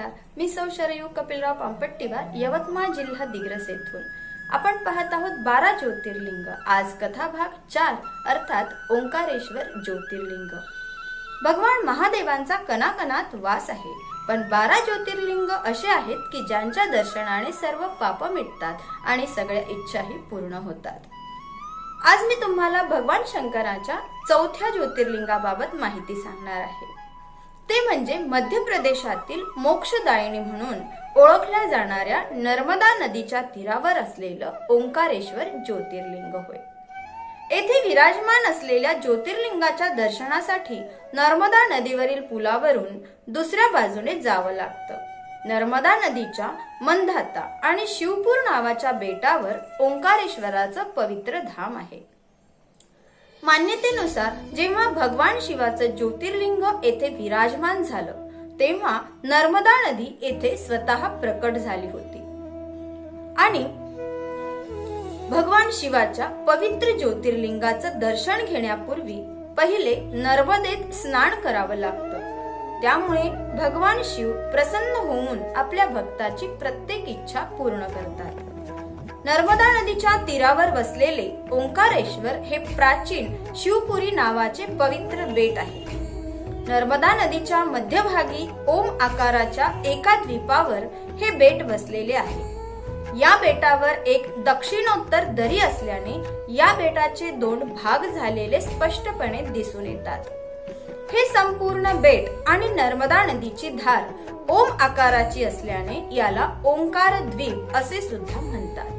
नमस्कार. मी सौ शरयू कपिलराव पांपट्टीवार यवतमाळ जिल्हा दिग्रस येथून. आपण पाहत आहोत बारा ज्योतिर्लिंग. आज कथा भाग चार अर्थात ओंकारेश्वर ज्योतिर्लिंग. भगवान महादेवांचा कणाकणात वास आहे. पण बारा ज्योतिर्लिंग असे आहेत की ज्यांच्या दर्शनाने सर्व पाप मिटतात आणि सगळ्या इच्छाही पूर्ण होतात. आज मी तुम्हाला भगवान शंकराच्या चौथ्या ज्योतिर्लिंगाबाबत माहिती सांगणार आहे. म्हणजे मध्य प्रदेशातील मोक्षदायिनी म्हणून ओळखल्या जाणाऱ्या नर्मदा नदीच्या तीरावर असलेलं ओंकारेश्वर ज्योतिर्लिंग होय. येथे विराजमान असलेल्या ज्योतिर्लिंगाच्या दर्शनासाठी नर्मदा नदीवरील पुलावरून दुसऱ्या बाजूने जावं लागतं. नर्मदा नदीच्या मंधाता आणि शिवपूर नावाच्या बेटावर ओंकारेश्वराचं पवित्र धाम आहे. मान्यतेनुसार जेव्हा भगवान शिवाचं ज्योतिर्लिंग येथे विराजमान झालं तेव्हा नर्मदा नदी येथे स्वतः प्रकट झाली होती. आणि भगवान शिवाच्या पवित्र ज्योतिर्लिंगाचं दर्शन घेण्यापूर्वी पहिले नर्मदेत स्नान करावं लागतं. त्यामुळे भगवान शिव प्रसन्न होऊन आपल्या भक्ताची प्रत्येक इच्छा पूर्ण करतात. नर्मदा नदीच्या तीरावर वसलेले ओंकारेश्वर हे प्राचीन शिवपुरी नावाचे पवित्र बेट आहे. नर्मदा नदीच्या मध्यभागी ओम आकाराच्या एका द्वीपावर हे बेट वसलेले आहे. या बेटावर एक दक्षिणोत्तर दरी असल्याने या बेटाचे दोन भाग झालेले स्पष्टपणे दिसून येतात. हे संपूर्ण बेट आणि नर्मदा नदीची धार ओम आकाराची असल्याने याला ओंकार द्वीप असे सुद्धा म्हणतात.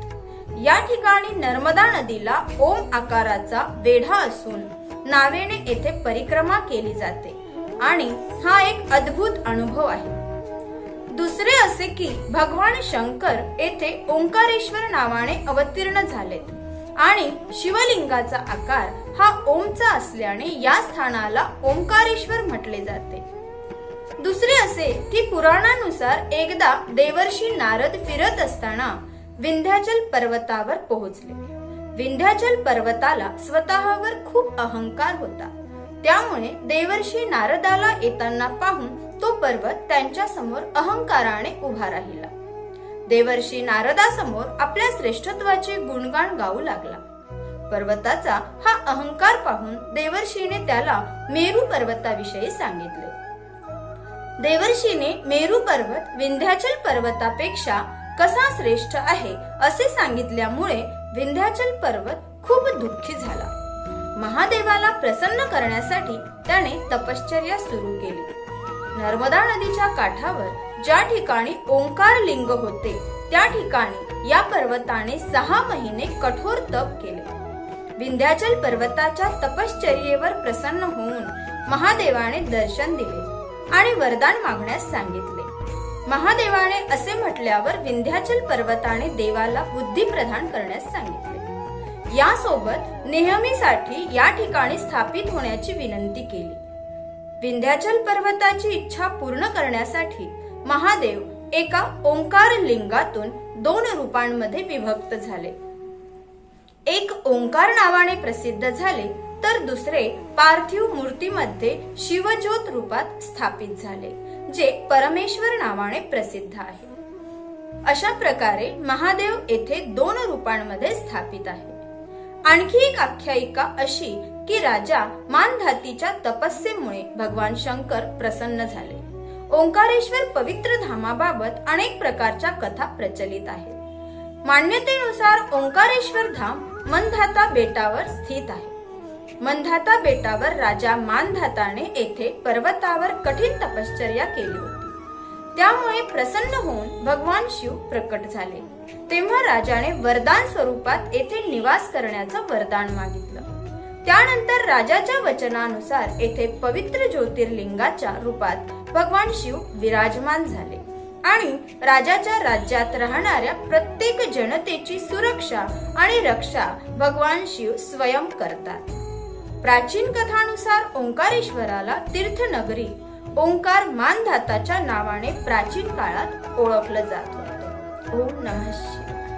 या ठिकाणी नर्मदा नदीला ओम आकाराचा वेढा असून नावेने येथे परिक्रमा केली जाते आणि हा एक अद्भुत अनुभव आहे. दुसरे असे की भगवान शंकर येथे ओंकारेश्वर नावाने अवतीर्ण झालेत आणि शिवलिंगाचा आकार हा ओमचा असल्याने या स्थानाला ओंकारेश्वर म्हटले जाते. दुसरे असे की पुराणानुसार एकदा देवर्षी नारद फिरत असताना विंध्याचल पर्वतावर पोहोचले. विंध्याचल पर्वताला स्वतःवर खूप अहंकार होता. त्यामुळे देवर्षी नारदाला येताना पाहून तो पर्वत त्यांच्यासमोर अहंकाराने उभा राहिला. देवर्षी नारदासमोर आपल्या श्रेष्ठत्वाचे गुणगान गाऊ लागला. पर्वताचा हा अहंकार पाहून देवर्षीने त्याला मेरू पर्वताविषयी सांगितले. देवर्षीने मेरू पर्वत विंध्याचल पर्वतापेक्षा कसा श्रेष्ठ आहे असे सांगितल्यामुळे विंध्याचल पर्वत खूप दुःखी झाला. महादेवाला प्रसन्न करण्यासाठी त्याने तपश्चर्या सुरू केली. नर्मदा नदीच्या काठावर ज्या ठिकाणी ओंकार लिंग होते त्या ठिकाणी या पर्वताने सहा महिने कठोर तप केले. विंध्याचल पर्वताच्या तपश्चर्येवर प्रसन्न होऊन महादेवाने दर्शन दिले आणि वरदान मागण्यास सांगितले. महादेवाने असे म्हटल्यावर विंध्याचल पर्वताने देवाला बुद्धी प्रदान करण्यास सांगितले. यासोबत नेहमीसाठी या ठिकाणी स्थापित होण्याची विनंती केली. विंध्याचल पर्वताची इच्छा पूर्ण करण्यासाठी महादेव एका ओंकार लिंगातून दोन रूपांमध्ये विभक्त झाले. एक ओंकार नावाने प्रसिद्ध झाले तर दुसरे पार्थिव मूर्तीमध्ये शिवज्योत रूपात स्थापित झाले जे परमेश्वर नावाने प्रसिद्ध आहे. अशा प्रकारे महादेव येथे दोन रूपांमध्ये स्थापित आहे आणखी एक आख्यायिका अशी की राजा मानधातीच्या तपस्येमुळे भगवान शंकर प्रसन्न झाले. ओंकारेश्वर पवित्र धामाबाबत अनेक प्रकारच्या कथा प्रचलित आहेत. मान्यतेनुसार ओंकारेश्वर धाम मनधाता बेटावर स्थित आहे. मंधाता बेटावर राजा मानधाताने येथे पर्वतावर कठीण तपश्चर्या केली होती. त्यामुळे प्रसन्न होऊन भगवान शिव प्रकट झाले. तेव्हा राजाने वरदान स्वरूपात येथे निवास करण्याचं वरदान मागितलं. त्यानंतर राजाच्या वचनानुसार येथे पवित्र ज्योतिर्लिंगाच्या रूपात भगवान शिव विराजमान झाले आणि राजाच्या राज्यात राहणाऱ्या प्रत्येक जनतेची सुरक्षा आणि रक्षा भगवान शिव स्वयं करतात. प्राचीन कथानुसार ओंकारेश्वराला तीर्थनगरी ओंकार मानधाताच्या नावाने प्राचीन काळात ओळखलं जात होतं. ओम नमः शिवाय.